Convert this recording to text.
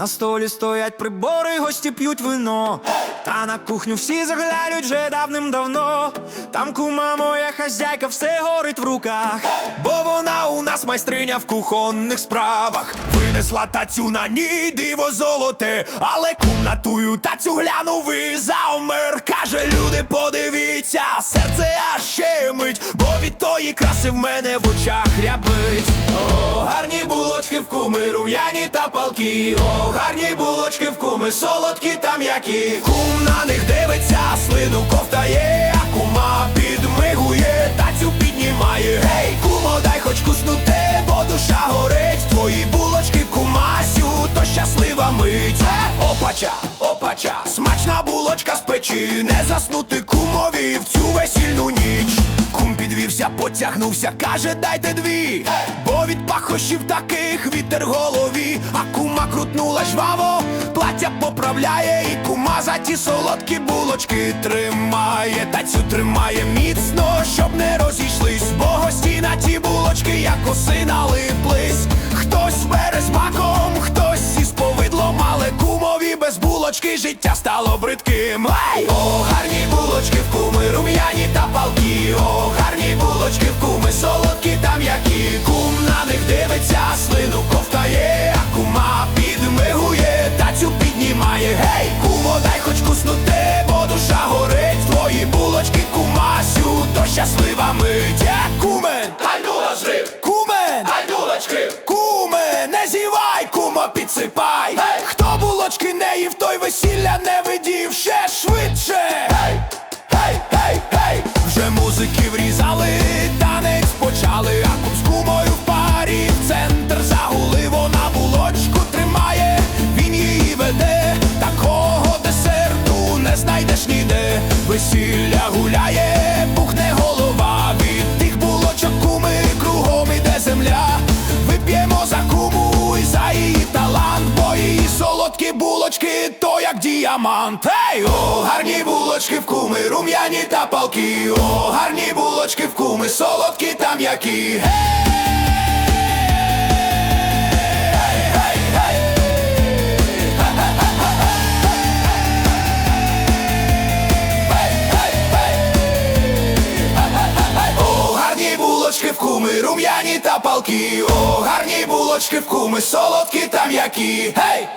На столі стоять прибори, гості п'ють вино. Та на кухню всі загляють вже давним-давно. Там кума моя хазяйка, все горить в руках. Бо вона у нас майстриня в кухонних справах. Винесла тацю на ній диво золоте, але кум на тую тацю глянув і завмер. Каже, люди, подивіться, тої краси в мене в очах рябить. О, гарні булочки в куми, рум'яні та палки. О, гарні булочки в куми, солодкі та м'які. Кум на них дивиться, слину ковтає, а кума підмигує, тацю піднімає. Гей, кумо, дай хоч куснути, бо душа горить. Твої булочки, кумасю, то щаслива мить. Е, Опача, опача, смачна булочка з печі, не заснути кумові в цю весільну ніч. Потягнувся, каже, дайте дві, бо від пахощів таких вітер голові, а кума крутнула жваво, плаття поправляє, і кума за ті солодкі булочки тримає, та цю тримає міцно, щоб не розійшлись, бо гості на ті булочки, як коси налиплись. Хтось бере з маком, хтось із повидлом, але кумові без булочки життя стало бридким. Ей! О, гарні булочки в куми, рум'яні та палки. О, гарні дивиться, слину ковтає, а кума підмигує, тацю піднімає. Гей, кумо, дай хоч куснути, бо душа горить. Твої булочки, кумасю, то щаслива мить. Е, Кумен! Гайдула жрив, Кумен! гайдулочки, Куме, не зівай, кумо, підсипай. Гей! Хто булочки не їв, той весілля не Весілля гуляє, пухне голова від тих булочок куми, кругом іде земля. Вип'ємо за куму і за її талант, бо її солодкі булочки, то як діамант. Ей, о, гарні булочки в куми, рум'яні та палки. О, гарні булочки в куми, солодкі та м'які. О, куми, та палки. О, гарні булочки в куми, солодкі та м'які. Гей!